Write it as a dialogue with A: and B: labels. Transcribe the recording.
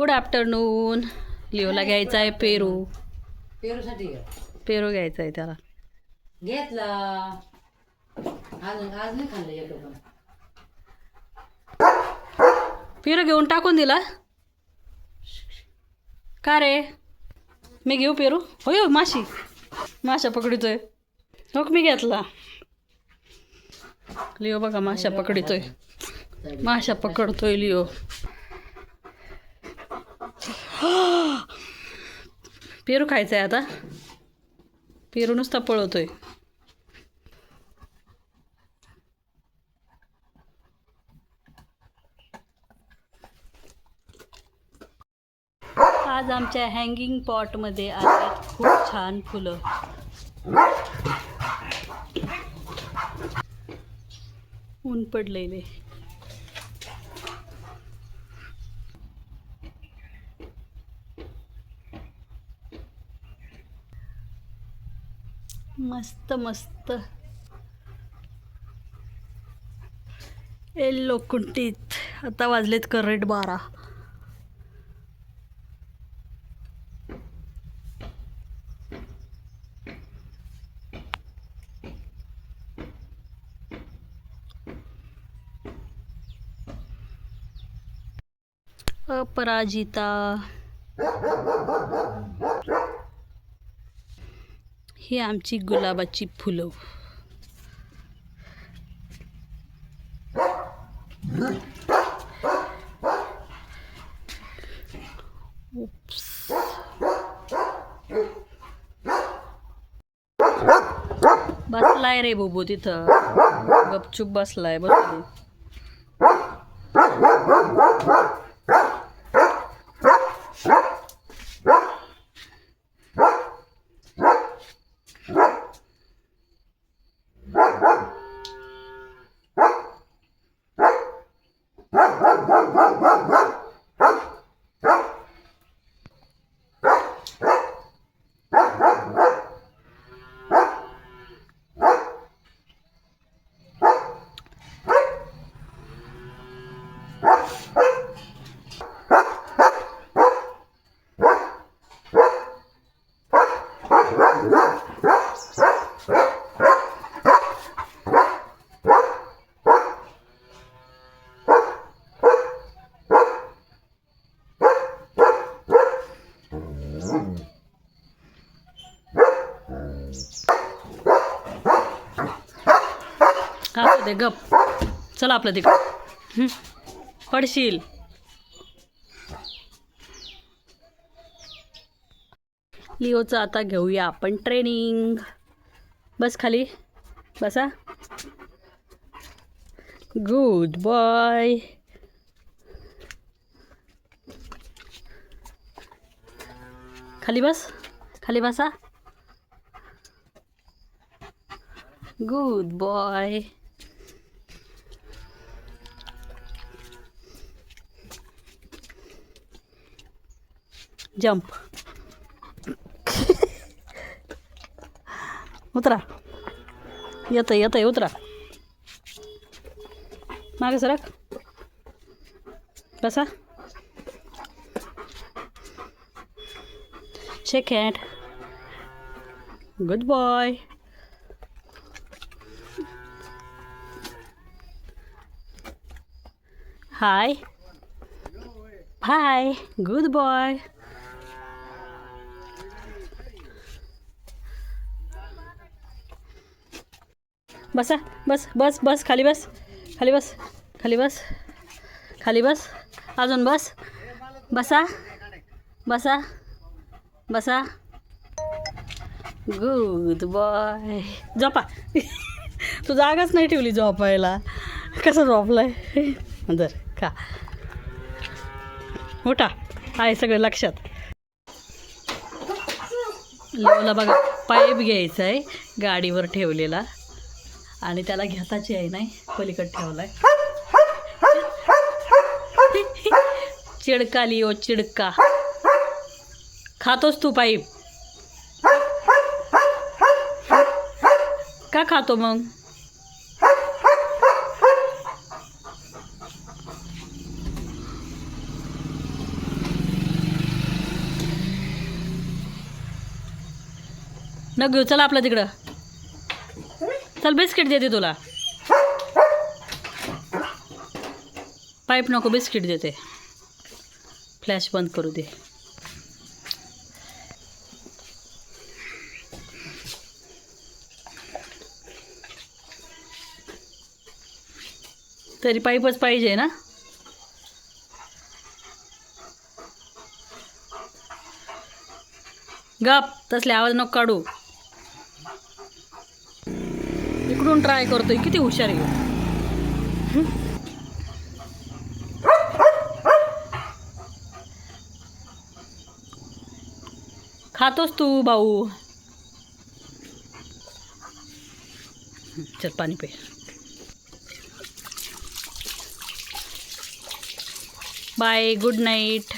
A: Good afternoon लिओला घ्यायचा आहे पेरू.
B: पेरूसाठी.
A: पेरू घ्यायचा आहे त्याला.
B: घेतला. आज आज नाही खाल्लं एक पण.
A: पेरू घेऊन टाकून दिला. का रे? मी घेऊ पेरू? होय हो माशी. माशा पकडतोय. हो मी घेतला? लिओ बघा माशा पकडतोय. माशा पकडतोय लिओ. पेरू खायचा आहे आता. पेरू नुसता पळवतोय. आज आमच्या हँगिंग पॉटमध्ये आहेत खूप छान फुलं. ऊन पडलेले मस्त मस्त. येल्लो कुंटीत आता वाजलेत करेट बारा. अपराजिता. ही आमची गुलाबाची फुलं. बसलाय रे बुबू तिथं. गपचूप बसलाय बसली. हा दे गप. चला आपलं तिकडं. पडशील. लिओचं आता घेऊया आपण ट्रेनिंग. बस खाली. बसा गुड बॉय खाली बस. खाली बसा गुड बॉय जंप उतरा येतं येतं उतरा मागे सरक बसा shake hand good bye hi hi good bye बसा बस बस बस खाली बस खाली बस खाली बस खाली बस अजून बस बसा बसा बसा. गुड बॉय झोपा. तू जागाच नाही ठेवली झोपायला. कसं झोपलाय? दर खा. उठा. आहे सगळं लक्षात. लवला बघा पाईप घ्यायचा आहे गाडीवर ठेवलेला. आणि त्याला घेताची आहे नाही पलीकड आहे चिडका लिओ चिडका. खातोस तू पाईप? का खातो मग? न घेऊ चला आपलं तिकडं. चल बिस्किट देते तुला. पाईप नको बिस्किट देते. फ्लॅश बंद करू दे. तरी पाईपच पाहिजे ना? गप तसले आवाज नको काढू. इकडून ट्राय करतोय. किती हुशार आहे खातोस तू, भाऊ. चल, पाणी पे. Bye good night